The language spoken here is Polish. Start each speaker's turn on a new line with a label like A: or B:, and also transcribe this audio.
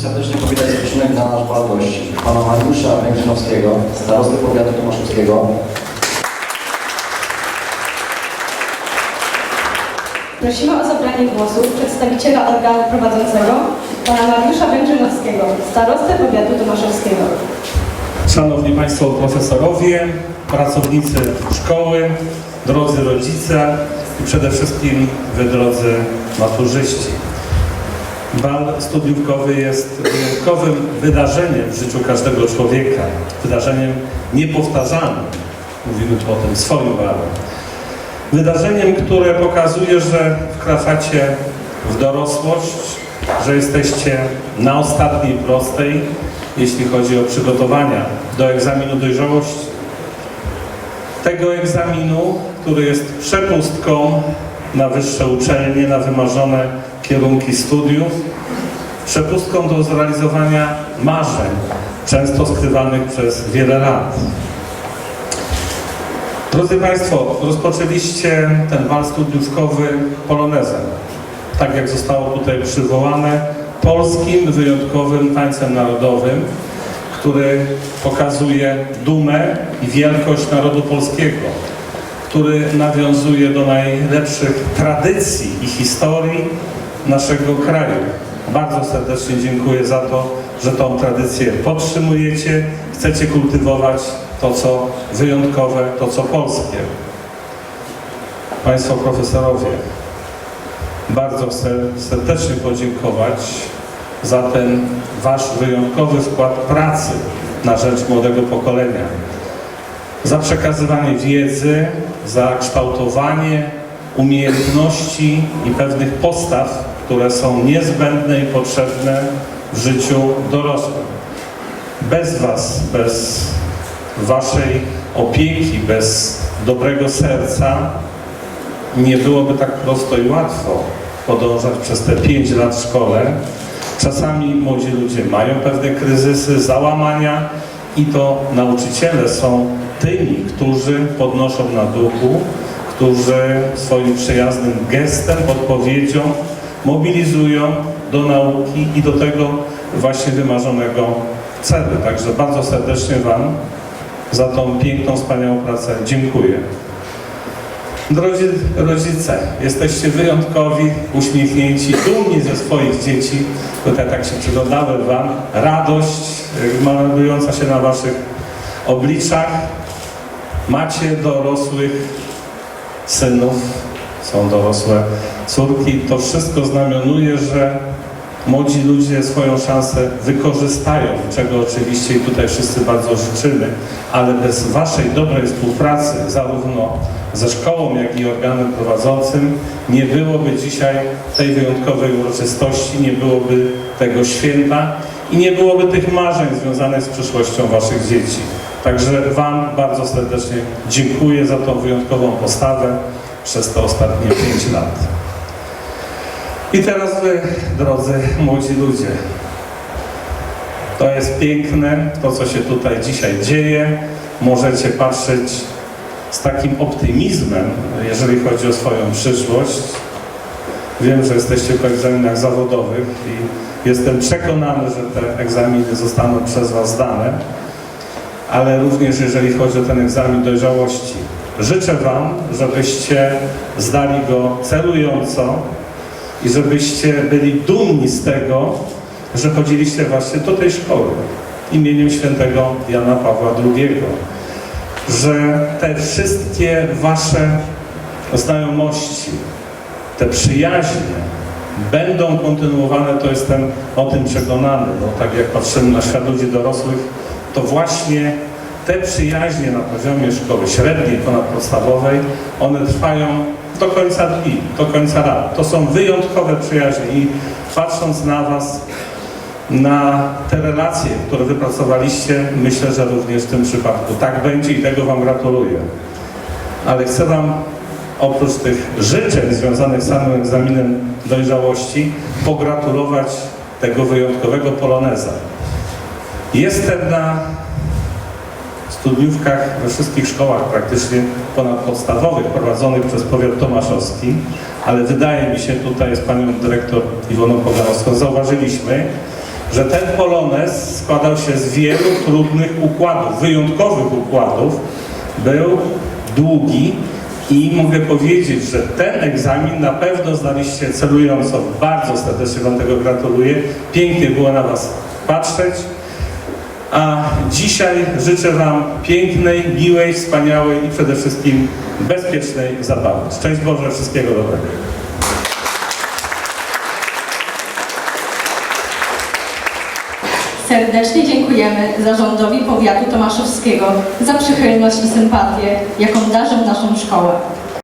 A: serdecznie powitać zaproszonych na nasz bal gości. Pana Mariusza Węgrzynowskiego, starosty powiatu tomaszowskiego,
B: Prosimy o zabranie głosu przedstawiciela organu prowadzącego, pana Mariusza Węgrzynowskiego, starostę powiatu tomaszowskiego.
C: Szanowni Państwo profesorowie, pracownicy szkoły, drodzy rodzice i przede wszystkim Wy drodzy maturzyści. Bal studniówkowy jest wyjątkowym wydarzeniem w życiu każdego człowieka, wydarzeniem niepowtarzalnym. Mówimy tu o tym swoim balu. Wydarzeniem, które pokazuje, że wkraczacie w dorosłość, że jesteście na ostatniej prostej, jeśli chodzi o przygotowania do egzaminu dojrzałości. Tego egzaminu, który jest przepustką na wyższe uczelnie, na wymarzone kierunki studiów, przepustką do zrealizowania marzeń, często skrywanych przez wiele lat. Drodzy Państwo, rozpoczęliście ten bal studniówkowy polonezem. Tak jak zostało tutaj przywołane, polskim wyjątkowym tańcem narodowym, który pokazuje dumę i wielkość narodu polskiego, który nawiązuje do najlepszych tradycji i historii naszego kraju. Bardzo serdecznie dziękuję za to, że tą tradycję podtrzymujecie, chcecie kultywować to, co wyjątkowe, to, co polskie. Państwo profesorowie, bardzo chcę serdecznie podziękować za ten Wasz wyjątkowy wkład pracy na rzecz młodego pokolenia. Za przekazywanie wiedzy, za kształtowanie umiejętności i pewnych postaw, które są niezbędne i potrzebne w życiu dorosłym. Bez Was, bez Waszej opieki, bez dobrego serca nie byłoby tak prosto i łatwo podążać przez te pięć lat w szkole. Czasami młodzi ludzie mają pewne kryzysy, załamania i to nauczyciele są tymi, którzy podnoszą na duchu, którzy swoim przyjaznym gestem, odpowiedzią mobilizują do nauki i do tego właśnie wymarzonego celu. Także bardzo serdecznie Wam za tą piękną, wspaniałą pracę dziękuję. Drodzy rodzice, jesteście wyjątkowi, uśmiechnięci, dumni ze swoich dzieci. Tutaj tak się przyglądałem Wam. Radość y, malująca się na Waszych obliczach. Macie dorosłych synów, są dorosłe córki. To wszystko znamionuje, że młodzi ludzie swoją szansę wykorzystają, czego oczywiście i tutaj wszyscy bardzo życzymy, ale bez Waszej dobrej współpracy, zarówno ze szkołą, jak i organem prowadzącym, nie byłoby dzisiaj tej wyjątkowej uroczystości, nie byłoby tego święta i nie byłoby tych marzeń związanych z przyszłością Waszych dzieci. Także Wam bardzo serdecznie dziękuję za tą wyjątkową postawę przez te ostatnie pięć lat. I teraz Wy, drodzy młodzi ludzie, to jest piękne, to co się tutaj dzisiaj dzieje. Możecie patrzeć z takim optymizmem, jeżeli chodzi o swoją przyszłość. Wiem, że jesteście po egzaminach zawodowych i jestem przekonany, że te egzaminy zostaną przez Was zdane, ale również jeżeli chodzi o ten egzamin dojrzałości. Życzę Wam, żebyście zdali go celująco i żebyście byli dumni z tego, że chodziliście właśnie do tej szkoły imieniem świętego Jana Pawła II że te wszystkie wasze znajomości, te przyjaźnie będą kontynuowane, to jestem o tym przekonany, bo tak jak patrzymy na świat ludzi dorosłych, to właśnie te przyjaźnie na poziomie szkoły średniej, ponadpodstawowej, one trwają do końca dni, do końca lat. To są wyjątkowe przyjaźnie i patrząc na was, na te relacje, które wypracowaliście, myślę, że również w tym przypadku tak będzie i tego Wam gratuluję. Ale chcę Wam oprócz tych życzeń związanych z samym egzaminem dojrzałości pogratulować tego wyjątkowego poloneza. Jestem na studniówkach we wszystkich szkołach praktycznie ponadpodstawowych prowadzonych przez powiat tomaszowski, ale wydaje mi się tutaj z panią dyrektor Iwoną Poganowską zauważyliśmy, że ten polonez składał się z wielu trudnych układów, wyjątkowych układów. Był długi i mogę powiedzieć, że ten egzamin na pewno zdaliście celująco. Bardzo serdecznie Wam tego gratuluję. Pięknie było na Was patrzeć. A dzisiaj życzę Wam pięknej, miłej, wspaniałej i przede wszystkim bezpiecznej zabawy. Szczęść Boże, wszystkiego dobrego.
B: Serdecznie dziękujemy Zarządowi Powiatu Tomaszowskiego za przychylność i sympatię, jaką darzą naszą szkołę.